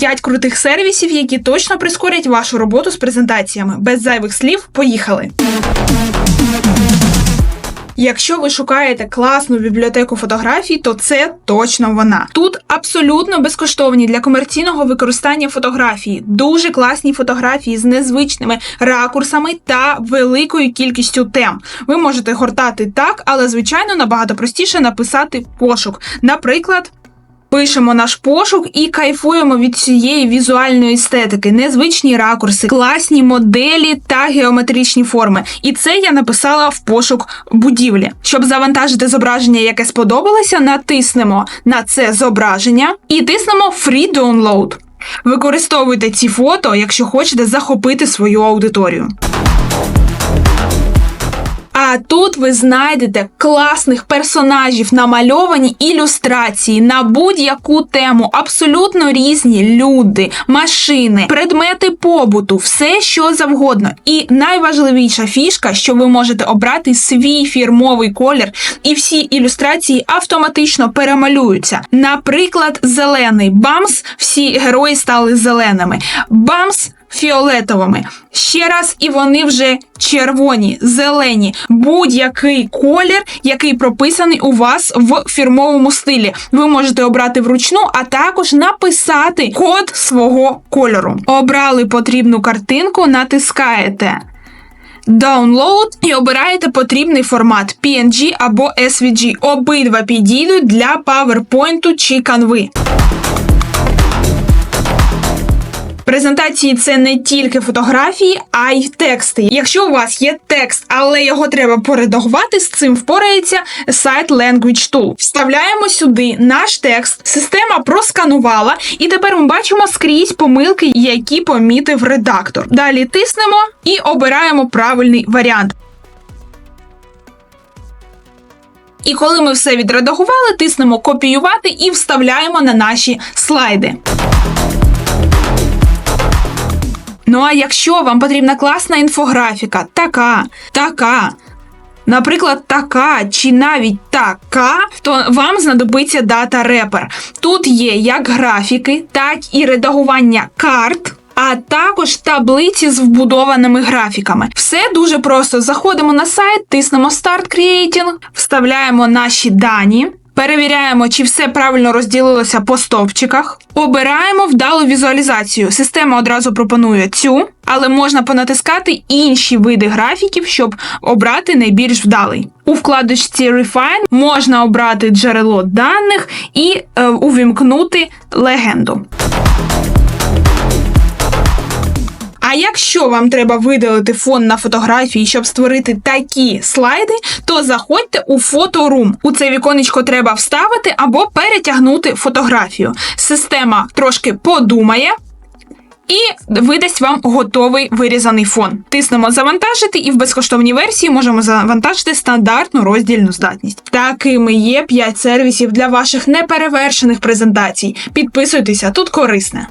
5 крутих сервісів, які точно прискорять вашу роботу з презентаціями. Без зайвих слів, поїхали! Якщо ви шукаєте класну бібліотеку фотографій, то це точно вона. Тут абсолютно безкоштовні для комерційного використання фотографії, дуже класні фотографії з незвичними ракурсами та великою кількістю тем. Ви можете гортати так, але звичайно набагато простіше написати пошук. Наприклад. Пишемо наш пошук і кайфуємо від цієї візуальної естетики, незвичні ракурси, класні моделі та геометричні форми. І це я написала в пошук будівлі. Щоб завантажити зображення, яке сподобалося, натиснемо на це зображення і тиснемо Free Download. Використовуйте ці фото, якщо хочете захопити свою аудиторію. А тут ви знайдете класних персонажів, намальовані ілюстрації на будь-яку тему, абсолютно різні люди, машини, предмети побуту, все що завгодно. І найважливіша фішка, що ви можете обрати свій фірмовий колір, і всі ілюстрації автоматично перемалюються. Наприклад, зелений бамс, всі герої стали зеленими. Бамс фіолетовими. Ще раз, і вони вже червоні, зелені, будь-який колір, який прописаний у вас в фірмовому стилі. Ви можете обрати вручну, а також написати код свого кольору. Обрали потрібну картинку, натискаєте. Download і обираєте потрібний формат PNG або SVG. Обидва підійдуть для PowerPoint чи Canva. Презентації це не тільки фотографії, а й тексти. Якщо у вас є текст, але його треба поредагувати, з цим впорається сайт Language Tool. Вставляємо сюди наш текст, система просканувала, і тепер ми бачимо скрізь помилки, які помітив редактор. Далі тиснемо і обираємо правильний варіант. І коли ми все відредагували, тиснемо копіювати і вставляємо на наші слайди. Ну а якщо вам потрібна класна інфографіка, така, така, наприклад, така чи навіть така, то вам знадобиться дата репер. Тут є як графіки, так і редагування карт. А також таблиці з вбудованими графіками. Все дуже просто. Заходимо на сайт, тиснемо Start Creating, вставляємо наші дані. Перевіряємо, чи все правильно розділилося по стовпчиках. Обираємо вдалу візуалізацію. Система одразу пропонує цю, але можна понатискати інші види графіків, щоб обрати найбільш вдалий. У вкладочці Refine можна обрати джерело даних і е, увімкнути легенду. А якщо вам треба видалити фон на фотографії, щоб створити такі слайди, то заходьте у фоторум. У це віконечко треба вставити або перетягнути фотографію. Система трошки подумає. І видасть вам готовий вирізаний фон. Тиснемо завантажити, і в безкоштовній версії можемо завантажити стандартну роздільну здатність. Такими є 5 сервісів для ваших неперевершених презентацій. Підписуйтеся, тут корисне.